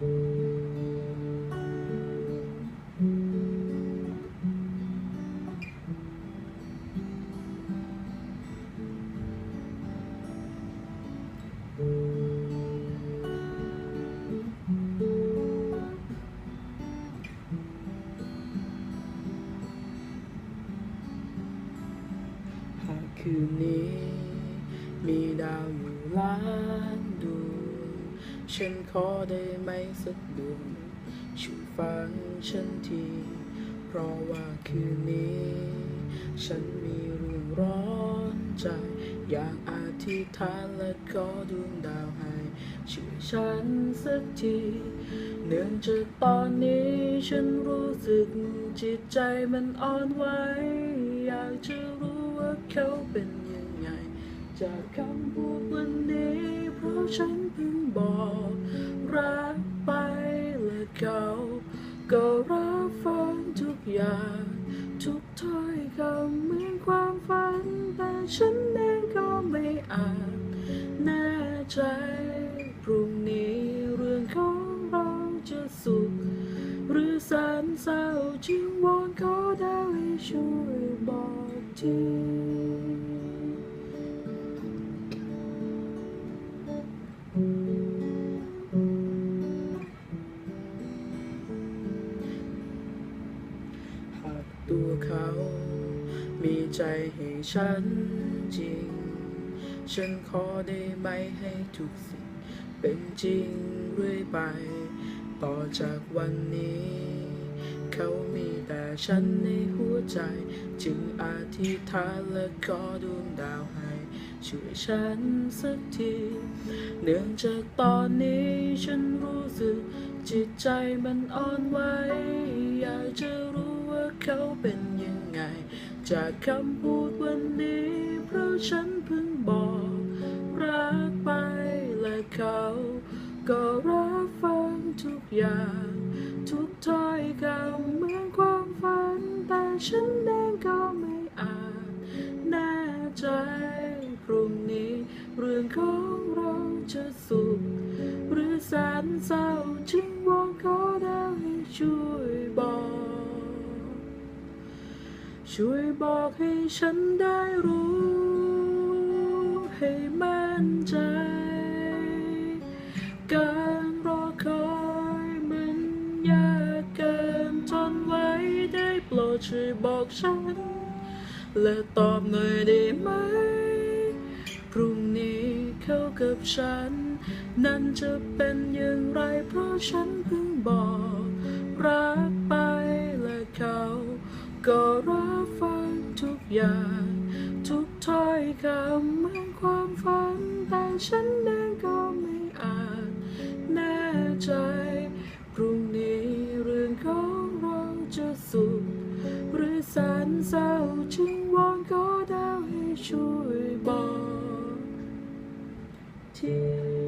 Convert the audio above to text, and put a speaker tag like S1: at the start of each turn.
S1: หากคืนนี้มีดาวอยู่ล้านดวง ฉันขอได้ไหมสักดวงช่วยฟังฉันที เพราะว่าคืนนี้ ฉันมีเรื่องร้อนใจ อยากอธิษฐานและขอดวงดาวให้ช่วยฉันสักที เนื่องจากตอนนี้ฉันรู้สึกจิตใจมันอ่อนไหวอยากจะรู้ว่าเขาเป็นยังไง จากคำพูดวันนี้เพราะฉันเพิ่ง บอกรักไปและเขาก็รับฟังทุกอย่าง ทุกถ้อยคำเหมือนความฝัน แต่ฉันเองก็ไม่อาจแน่ใจพรุ่งนี้เรื่องของเราจะสุข หรือแสนเศร้าจึงวอนขอได้ให้ช่วยบอกที ตัวเขา มีใจให้ฉันจริง ฉันขอได้ไหมให้ทุกสิ่ง เป็นจริงเรื่อยไป ต่อจากวันนี้ เขามีแต่ฉันในหัวใจ จึงอธิษฐานและขอดวงดาวให้ช่วยฉันสักที เนื่องจากตอนนี้ฉันรู้สึกจิตใจมันอ่อนไหวอยากจะรู้ เขาเป็นยังไง จากคำพูดวันนี้ เพราะฉันเพิ่งบอก รักไปและเขา ก็รับฟังทุกอย่าง ทุกถ้อยคำเหมือนความฝัน แต่ฉันเองก็ไม่อาจแน่ใจพรุ่งนี้ เรื่องของเราจะสุข หรือแสนเศร้าจึงวอนขอได้ให้ช่วย ช่วยบอกให้ฉันได้รู้ ให้มั่นใจ การรอคอยมันยากเกินทนไว้ได้โปรดช่วยบอกฉัน และตอบหน่อยได้ไหม พรุ่งนี้เข้ากับฉัน นั้นจะเป็นอย่างไรเพราะฉันเพิ่งบอกรักไป อย่าทุกถ้อยคำเมือนความฝัน แต่ฉันเองก็ไม่อาจแน่ใจ พรุ่งนี้เรื่องของเราจะสุดหรือสันเศร้าชิงวอนขอดาให้ช่วยบอกที่